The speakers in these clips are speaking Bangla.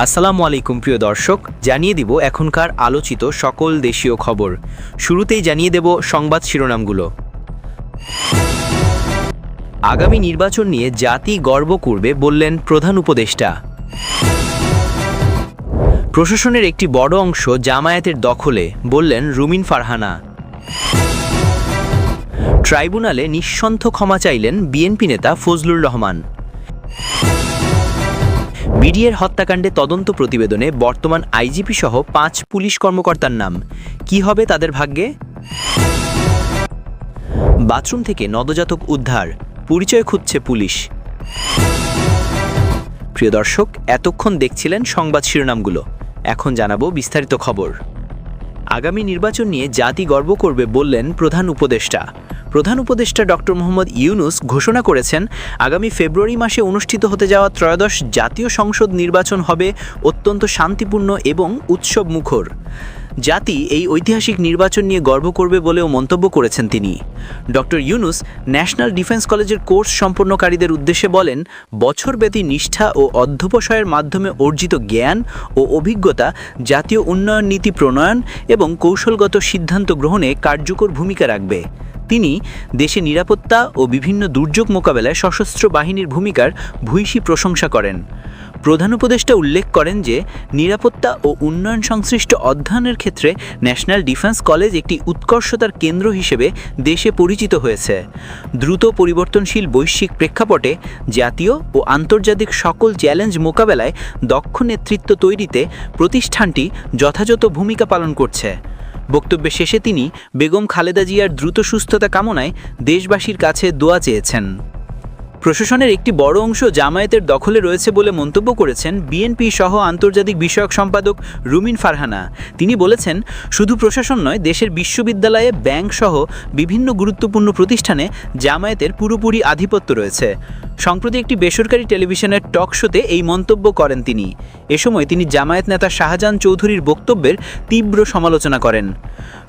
আসসালামু আলাইকুম, প্রিয় দর্শক। জানিয়ে দিব এখনকার আলোচিত সকল দেশীয় খবর। শুরুতেই জানিয়ে দেব সংবাদ শিরোনামগুলো। আগামী নির্বাচন নিয়ে জাতি গর্ব করবে বললেন প্রধান উপদেষ্টা। প্রশাসনের একটি বড় অংশ জামায়াতের দখলে, বললেন রুমিন ফারহানা। ট্রাইব্যুনালে নিঃসন্থ ক্ষমা চাইলেন বিএনপি নেতা ফজলুর রহমান। বিডিএর হত্যাকাণ্ডে তদন্ত প্রতিবেদনে বর্তমান আইজিপি সহ পাঁচ পুলিশ কর্মকর্তার নাম। কি হবে তাদের ভাগ্যে? বাথরুম থেকে নদজাতক উদ্ধার। পরিচয় খুঁজছে পুলিশ। প্রিয় দর্শক, এতক্ষণ দেখছিলেন সংবাদ শিরোনামগুলো। এখন জানাব বিস্তারিত খবর। আগামী নির্বাচন নিয়ে জাতি গর্ব করবে বললেন প্রধান উপদেষ্টা। প্রধান উপদেষ্টা ডক্টর মোহাম্মদ ইউনুস ঘোষণা করেছেন, আগামী ফেব্রুয়ারি মাসে অনুষ্ঠিত হতে যাওয়া ত্রয়োদশ জাতীয় সংসদ নির্বাচন হবে অত্যন্ত শান্তিপূর্ণ এবং উৎসব মুখর জাতি এই ঐতিহাসিক নির্বাচন নিয়ে গর্ব করবে বলেও মন্তব্য করেছেন তিনি। ডক্টর ইউনুস ন্যাশনাল ডিফেন্স কলেজের কোর্স সম্পন্নকারীদের উদ্দেশ্যে বলেন বছরব্যাপী নিষ্ঠা ও অধ্যবসায়ের মাধ্যমে অর্জিত জ্ঞান ও অভিজ্ঞতা, জাতীয় উন্নয়ন নীতি প্রণয়ন এবং কৌশলগত সিদ্ধান্ত গ্রহণে কার্যকর ভূমিকা রাখবে। তিনি দেশে নিরাপত্তা ও বিভিন্ন দুর্যোগ মোকাবেলায় সশস্ত্র বাহিনীর ভূমিকার ভূয়সী প্রশংসা করেন। প্রধান উপদেষ্টা উল্লেখ করেন যে, নিরাপত্তা ও উন্নয়ন সংশ্লিষ্ট অধ্যয়নের ক্ষেত্রে ন্যাশনাল ডিফেন্স কলেজ একটি উৎকর্ষতার কেন্দ্র হিসেবে দেশে পরিচিত হয়েছে। দ্রুত পরিবর্তনশীল বৈশ্বিক প্রেক্ষাপটে জাতীয় ও আন্তর্জাতিক সকল চ্যালেঞ্জ মোকাবেলায় দক্ষ নেতৃত্ব তৈরিতে প্রতিষ্ঠানটি যথাযথ ভূমিকা পালন করছে। বক্তব্যের শেষে তিনি বেগম খালেদা জিয়ার দ্রুত সুস্থতা কামনায় দেশবাসীর কাছে দোয়া চেয়েছেন। প্রশাসনের একটি বড় অংশ জামায়াতের দখলে রয়েছে বলে মন্তব্য করেছেন বিএনপি সহ আন্তর্জাতিক বিষয়ক সম্পাদক রুমিন ফারহানা। তিনি বলেছেন, শুধু প্রশাসন নয়, দেশের বিশ্ববিদ্যালয়ে ব্যাংক সহ বিভিন্ন গুরুত্বপূর্ণ প্রতিষ্ঠানে জামায়াতের পুরোপুরি আধিপত্য রয়েছে। সম্প্রতি একটি বেসরকারি টেলিভিশনের টক শোতে এই মন্তব্য করেন তিনি। এ সময় তিনি জামায়াত নেতা শাহজাহান চৌধুরীর বক্তব্যের তীব্র সমালোচনা করেন।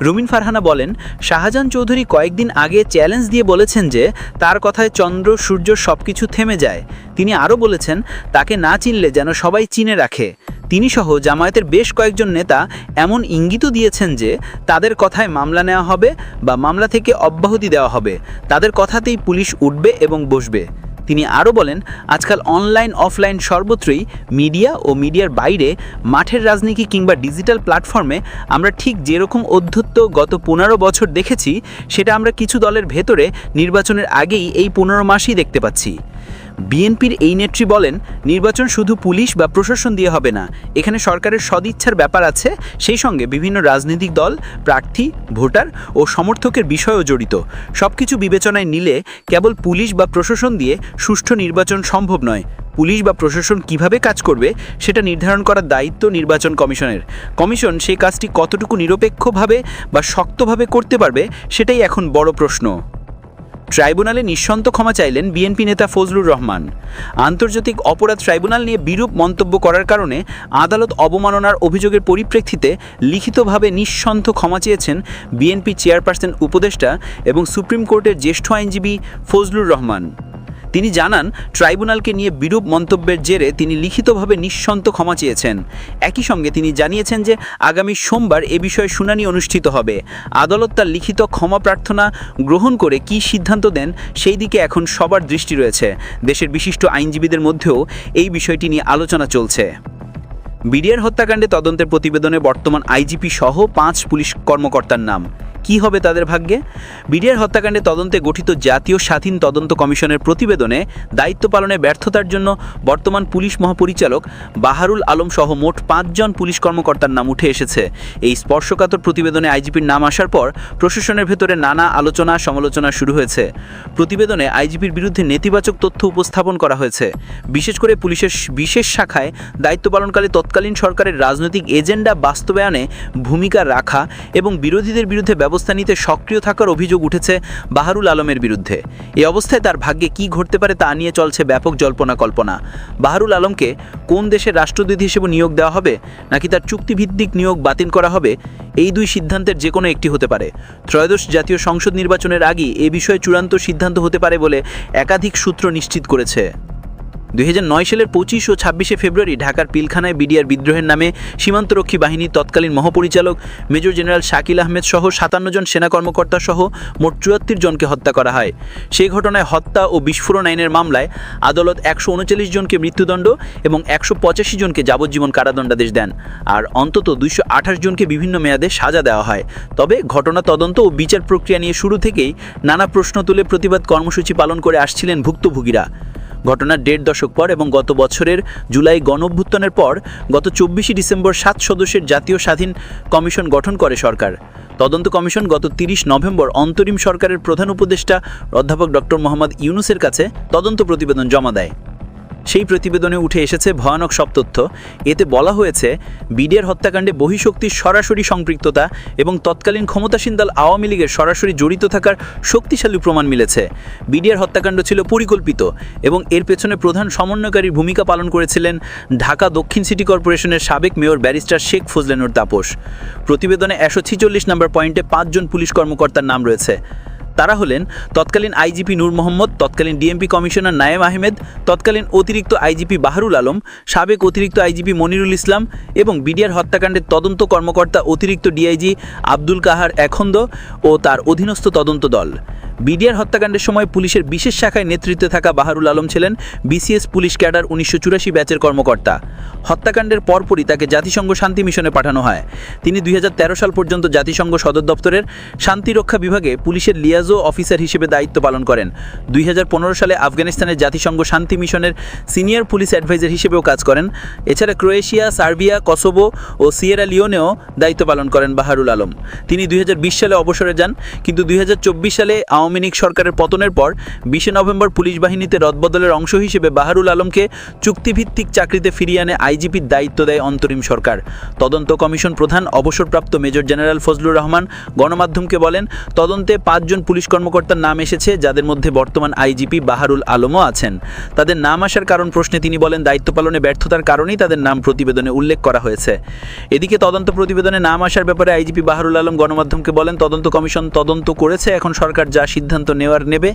রুমিন ফারহানা বলেন, শাহজাহান চৌধুরী কয়েকদিন আগে চ্যালেঞ্জ দিয়ে বলেছেন যে, তার কথায় চন্দ্র, সূর্য সব কিছু থেমে যায়। তিনি আরও বলেছেন, তাকে না চিনলে যেন সবাই চিনে রাখে। তিনি সহ জামায়াতের বেশ কয়েকজন নেতা এমন ইঙ্গিতও দিয়েছেন যে, তাদের কথায় মামলা নেওয়া হবে বা মামলা থেকে অব্যাহতি দেওয়া হবে। তাদের কথাতেই পুলিশ উঠবে এবং বসবে। তিনি আরও বলেন, আজকাল অনলাইন, অফলাইন সর্বত্রই মিডিয়া ও মিডিয়ার বাইরে মাঠের রাজনীতি কিংবা ডিজিটাল প্ল্যাটফর্মে আমরা ঠিক যেরকম অধ্যত্ত গত পনেরো বছর দেখেছি, সেটা আমরা কিছু দলের ভেতরে নির্বাচনের আগেই এই পনেরো মাসই দেখতে পাচ্ছি। বিএনপির এই নেত্রী বলেন, নির্বাচন শুধু পুলিশ বা প্রশাসন দিয়ে হবে না, এখানে সরকারের সদিচ্ছার ব্যাপার আছে, সেই সঙ্গে বিভিন্ন রাজনৈতিক দল, প্রার্থী, ভোটার ও সমর্থকের বিষয়ও জড়িত। সব কিছু বিবেচনায় নিলে কেবল পুলিশ বা প্রশাসন দিয়ে সুষ্ঠু নির্বাচন সম্ভব নয়। পুলিশ বা প্রশাসন কীভাবে কাজ করবে, সেটা নির্ধারণ করার দায়িত্ব নির্বাচন কমিশনের। কমিশন সেই কাজটি কতটুকু নিরপেক্ষভাবে বা শক্তভাবে করতে পারবে, সেটাই এখন বড় প্রশ্ন। ট্রাইব্যুনালে নিঃসন্ত ক্ষমা চাইলেন বিএনপি নেতা ফজলুর রহমান। আন্তর্জাতিক অপরাধ ট্রাইব্যুনাল নিয়ে বিরূপ মন্তব্য করার কারণে আদালত অবমাননার অভিযোগের পরিপ্রেক্ষিতে লিখিতভাবে নিঃসন্ত ক্ষমা চেয়েছেন বিএনপি চেয়ারপারসন উপদেষ্টা এবং সুপ্রিম কোর্টের জ্যেষ্ঠ আইনজীবী ফজলুর রহমান। তিনি জানান, ট্রাইব্যুনালকে নিয়ে বিরূপ মন্তব্যের জেরে তিনি লিখিতভাবে নিঃসন্ত ক্ষমা চেয়েছেন। একই সঙ্গে তিনি জানিয়েছেন যে, আগামী সোমবার এ বিষয়ে শুনানি অনুষ্ঠিত হবে। আদালত তার লিখিত ক্ষমা প্রার্থনা গ্রহণ করে কী সিদ্ধান্ত দেন, সেই দিকে এখন সবার দৃষ্টি রয়েছে। দেশের বিশিষ্ট আইনজীবীদের মধ্যেও এই বিষয়টি নিয়ে আলোচনা চলছে। বিডিআর হত্যাকাণ্ডে তদন্তের প্রতিবেদনে বর্তমান আইজিপি সহ পাঁচ পুলিশ কর্মকর্তার নাম। কি হবে তাদের ভাগ্যে? বিডিআর হত্যাকাণ্ডে তদন্তে গঠিত জাতীয় স্বাধীন তদন্ত কমিশনের প্রতিবেদনে দায়িত্ব পালনে ব্যর্থতার জন্য বর্তমান পুলিশ মহাপরিচালক বাহারুল আলম সহ মোট পাঁচজন পুলিশ কর্মকর্তার নাম উঠে এসেছে। এই স্পর্শকাতর প্রতিবেদনে আইজিপির নাম আসার পর প্রশাসনের ভেতরে নানা আলোচনা সমালোচনা শুরু হয়েছে। প্রতিবেদনে আইজিপির বিরুদ্ধে নেতিবাচক তথ্য উপস্থাপন করা হয়েছে। বিশেষ করে পুলিশের বিশেষ শাখায় দায়িত্ব পালনকালে তৎকালীন সরকারের রাজনৈতিক এজেন্ডা বাস্তবায়নে ভূমিকা রাখা এবং বিরোধীদের বিরুদ্ধে ব্যবস্থা নিতে সক্রিয় থাকার অভিযোগ উঠেছে বাহারুল আলমের বিরুদ্ধে। এই অবস্থায় তার ভাগ্যে কি ঘটতে পারে তা নিয়ে চলছে ব্যাপক জল্পনা কল্পনা। বাহারুল আলমকে কোন দেশের রাষ্ট্রদূত হিসেবে নিয়োগ দেওয়া হবে, নাকি তার চুক্তিভিত্তিক নিয়োগ বাতিল করা হবে, এই দুই সিদ্ধান্তের যে কোনো একটি হতে পারে। ত্রয়োদশ জাতীয় সংসদ নির্বাচনের আগেই এ বিষয়ে চূড়ান্ত সিদ্ধান্ত হতে পারে বলে একাধিক সূত্র নিশ্চিত করেছে। দুই হাজার নয় সালের পঁচিশ ও ছাব্বিশে ফেব্রুয়ারি ঢাকার পিলখানায় বিডিআর বিদ্রোহের নামে সীমান্তরক্ষী বাহিনীর তৎকালীন মহাপরিচালক মেজর জেনারেল শাকিল আহমেদ সহ সাতান্ন জন সেনা কর্মকর্তা সহ মোট চুয়াত্তর জনকে হত্যা করা হয়। সেই ঘটনায় হত্যা ও বিস্ফোরণ আইনের মামলায় আদালত একশো উনচল্লিশ জনকে মৃত্যুদণ্ড এবং একশো পঁচাশি জনকে যাবজ্জীবন কারাদণ্ডাদেশ দেন। আর অন্তত দুইশো আঠাশ জনকে বিভিন্ন মেয়াদে সাজা দেওয়া হয়। তবে ঘটনা তদন্ত ও বিচার প্রক্রিয়া নিয়ে শুরু থেকেই নানা প্রশ্ন তুলে প্রতিবাদ কর্মসূচি পালন করে আসছিলেন ভুক্তভোগীরা। ঘটনার দেড় দশক পর এবং গত বছরের জুলাই গণঅভ্যুত্থানের পর গত চব্বিশে ডিসেম্বর সাত সদস্যের জাতীয় স্বাধীন কমিশন গঠন করে সরকার। তদন্ত কমিশন গত তিরিশ নভেম্বর অন্তরিম সরকারের প্রধান উপদেষ্টা অধ্যাপক ডক্টর মোহাম্মদ ইউনুসের কাছে তদন্ত প্রতিবেদন জমা দেয়। সেই প্রতিবেদনে উঠে এসেছে ভয়ানক সব তথ্য। এতে বলা হয়েছে, বিডিআর হত্যাকাণ্ডে বহিঃশক্তির সরাসরি সম্পৃক্ততা এবং তৎকালীন ক্ষমতাসীন দল আওয়ামী লীগের সরাসরি জড়িত থাকার শক্তিশালী প্রমাণ মিলেছে। বিডিআর হত্যাকাণ্ড ছিল পরিকল্পিত এবং এর পেছনে প্রধান সমন্বয়কারীর ভূমিকা পালন করেছিলেন ঢাকা দক্ষিণ সিটি কর্পোরেশনের সাবেক মেয়র ব্যারিস্টার শেখ ফজলেনুর তাপস। প্রতিবেদনে একশো ছিচল্লিশ নম্বর পয়েন্টে পাঁচজন পুলিশ কর্মকর্তার নাম রয়েছে। তারা হলেন তৎকালীন আইজিপি নূর মোহাম্মদ, তৎকালীন ডিএমপি কমিশনার নায়েম আহমেদ, তৎকালীন অতিরিক্ত আইজিপি বাহারুল আলম, সাবেক অতিরিক্ত আইজিপি মনিরুল ইসলাম এবং বিডিআর হত্যাকাণ্ডের তদন্ত কর্মকর্তা অতিরিক্ত ডিআইজি আব্দুল কাহার এখন্দ ও তার অধীনস্থ তদন্ত দল। বিডিআর হত্যাকাণ্ডের সময় পুলিশের বিশেষ শাখায় নেতৃত্বে থাকা বাহারুল আলম ছিলেন বিসিএস পুলিশ ক্যাডার উনিশশো চুরাশি ব্যাচের কর্মকর্তা। হত্যাকাণ্ডের পরপরই তাকে জাতিসংঘ শান্তি মিশনে পাঠানো হয়। তিনি দুই হাজার তেরো সাল পর্যন্ত জাতিসংঘ সদর দপ্তরের শান্তিরক্ষা বিভাগে পুলিশের লিয়াজো অফিসার হিসেবে দায়িত্ব পালন করেন। দুই হাজার পনেরো সালে আফগানিস্তানের জাতিসংঘ শান্তি মিশনের সিনিয়র পুলিশ অ্যাডভাইজার হিসেবেও কাজ করেন। এছাড়া ক্রোয়েশিয়া, সার্বিয়া, কসোভো ও সিয়েরা লিওনেও দায়িত্ব পালন করেন বাহারুল আলম। তিনি দুই হাজার বিশ সালে অবসরে যান, কিন্তু দুই হাজার চব্বিশ সালে আওয়ামী লীগ সরকারের পতনের পর বিশে নভেম্বর পুলিশ বাহিনীতে রদবদলের অংশ হিসেবে বাহারুল আলমকে চুক্তিভিত্তিক চাকরিতে ফিরিয়ে আনে আইজিপির দায়িত্ব দেয় অন্তরিম সরকার। তদন্ত কমিশন প্রধান, অবসরপ্রাপ্ত মেজর জেনারেল ফজলুর রহমান গণমাধ্যমকে বলেন, তদন্তে পাঁচজন পুলিশ কর্মকর্তার নাম এসেছে, যাদের মধ্যে বর্তমান আইজিপি বাহারুল আলমও আছেন। তাদের নাম আসার কারণ প্রশ্নে তিনি বলেন, দায়িত্ব পালনে ব্যর্থতার কারণেই তাদের নাম প্রতিবেদনে উল্লেখ করা হয়েছে। এদিকে তদন্ত প্রতিবেদনে নাম আসার ব্যাপারে আইজিপি বাহারুল আলম গণমাধ্যমকে বলেন, তদন্ত কমিশন তদন্ত করেছে, এখন সরকার যা সিদ্ধান্ত নেওয়ার নেবে,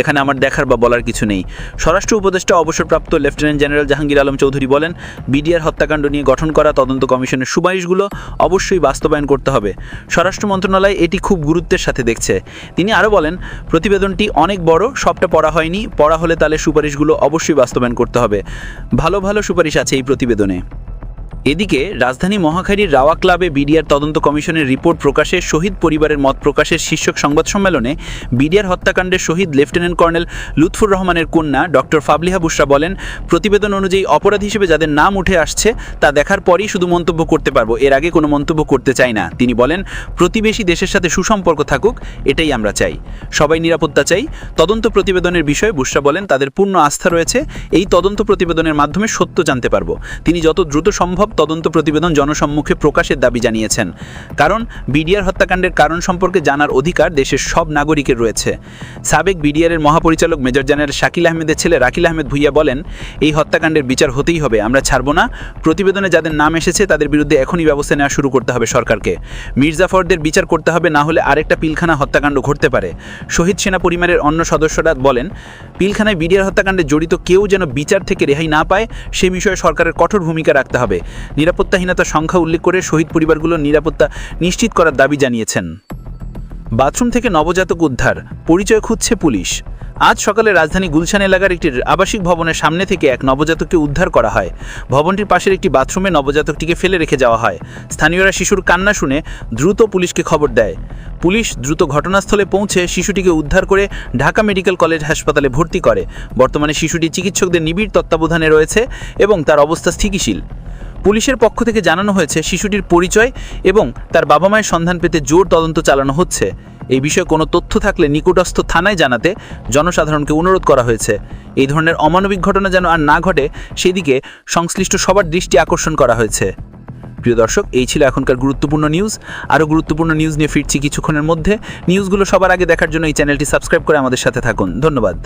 এখানে আমার দেখার বা বলার কিছু নেই। স্বরাষ্ট্র উপদেষ্টা, অবসরপ্রাপ্ত লেফটেন্যান্ট জেনারেল জাহাঙ্গীর আলম চৌধুরী বলেন, বিডিআর হত্যাকাণ্ড নিয়ে গঠন করা তদন্ত কমিশনের সুপারিশগুলো অবশ্যই বাস্তবায়ন করতে হবে। স্বরাষ্ট্র মন্ত্রণালয় এটি খুব গুরুত্বের সাথে দেখছে। তিনি আরও বলেন, প্রতিবেদনটি অনেক বড়, সবটা পড়া হয়নি, পড়া হলে তাহলে সুপারিশগুলো অবশ্যই বাস্তবায়ন করতে হবে। ভালো ভালো সুপারিশ আছে এই প্রতিবেদনে। এদিকে, রাজধানী মহাখালীর রাওয়া ক্লাবে বিডিআর তদন্ত কমিশনের রিপোর্ট প্রকাশে শহীদ পরিবারের মত প্রকাশের শীর্ষক সংবাদ সম্মেলনে বিডিআর হত্যাকাণ্ডের শহীদ লেফটেন্যান্ট কর্নেল লুৎফুর রহমানের কন্যা ডক্টর ফাবলিহা বুশরা বলেন, প্রতিবেদন অনুযায়ী অপরাধ হিসেবে যাদের নাম উঠে আসছে, তা দেখার পরই শুধু মন্তব্য করতে পারব। এর আগে কোনো মন্তব্য করতে চাই না। তিনি বলেন, প্রতিবেশী দেশের সাথে সুসম্পর্ক থাকুক, এটাই আমরা চাই। সবাই নিরাপত্তা চাই। তদন্ত প্রতিবেদনের বিষয়ে বুশরা বলেন, তাদের পূর্ণ আস্থা রয়েছে। এই তদন্ত প্রতিবেদনের মাধ্যমে সত্য জানতে পারব। তিনি যত দ্রুত সম্ভব তদন্ত প্রতিবেদন জনসম্মুখে প্রকাশের দাবি জানিয়েছেন। কারণ, বিডিআর হত্যাকাণ্ডের কারণ সম্পর্কে জানার অধিকার দেশের সব নাগরিকের রয়েছে। সাবেক বিডিআরের মহাপরিচালক মেজর জেনারেল শাকিল আহমেদের ছেলে রাকিল আহমেদ ভুইয়া বলেন, এই হত্যাকাণ্ডের বিচার হতেই হবে, আমরা ছাড়ব না। প্রতিবেদনে যাদের নাম এসেছে, তাদের বিরুদ্ধে এখনই ব্যবস্থা নেওয়া শুরু করতে হবে সরকারকে। মির্জাফরদের বিচার করতে হবে, না হলে আরেকটা পিলখানা হত্যাকাণ্ড ঘটতে পারে। শহীদ সেনা পরিবারের অন্য সদস্যরা বলেন, পিলখানায় বিডিআর হত্যাকাণ্ডে জড়িত কেউ যেন বিচার থেকে রেহাই না পায়, সে বিষয়ে সরকারের কঠোর ভূমিকা রাখতে হবে। নিরাপত্তাহীনতার সংখ্যা উল্লেখ করে শহীদ পরিবারগুলোর নিরাপত্তা নিশ্চিত করার দাবি জানিয়েছেন। বাথরুম থেকে নবজাতক উদ্ধার, পরিচয় খুঁজছে পুলিশ। আজ সকালে রাজধানী গুলশান এলাকার একটি আবাসিক ভবনের সামনে থেকে এক নবজাতককে উদ্ধার করা হয়। ভবনটির পাশের একটি বাথরুমে নবজাতকটিকে ফেলে রেখে যাওয়া হয়। স্থানীয়রা শিশুর কান্না শুনে দ্রুত পুলিশকে খবর দেয়। পুলিশ দ্রুত ঘটনাস্থলে পৌঁছে শিশুটিকে উদ্ধার করে ঢাকা মেডিকেল কলেজ হাসপাতালে ভর্তি করে। বর্তমানে শিশুটি চিকিৎসকদের নিবিড় তত্ত্বাবধানে রয়েছে এবং তার অবস্থা স্থিতিশীল। পুলিশের পক্ষ থেকে জানানো হয়েছে শিশুটির পরিচয় এবং তার বাবা মায়ের সন্ধান পেতে জোর তদন্ত চালানো হচ্ছে। এই বিষয়ে কোনো তথ্য থাকলে নিকটস্থ থানায় জানাতে জনসাধারণকে অনুরোধ করা হয়েছে। এই ধরনের অমানবিক ঘটনা যেন আর না ঘটে, সেদিকে সংশ্লিষ্ট সবার দৃষ্টি আকর্ষণ করা হয়েছে। প্রিয় দর্শক, এই ছিল এখনকার গুরুত্বপূর্ণ নিউজ। আরও গুরুত্বপূর্ণ নিউজ নিয়ে ফিরছি কিছুক্ষণের মধ্যে। নিউজগুলো সবার আগে দেখার জন্য এই চ্যানেলটি সাবস্ক্রাইব করে আমাদের সাথে থাকুন। ধন্যবাদ।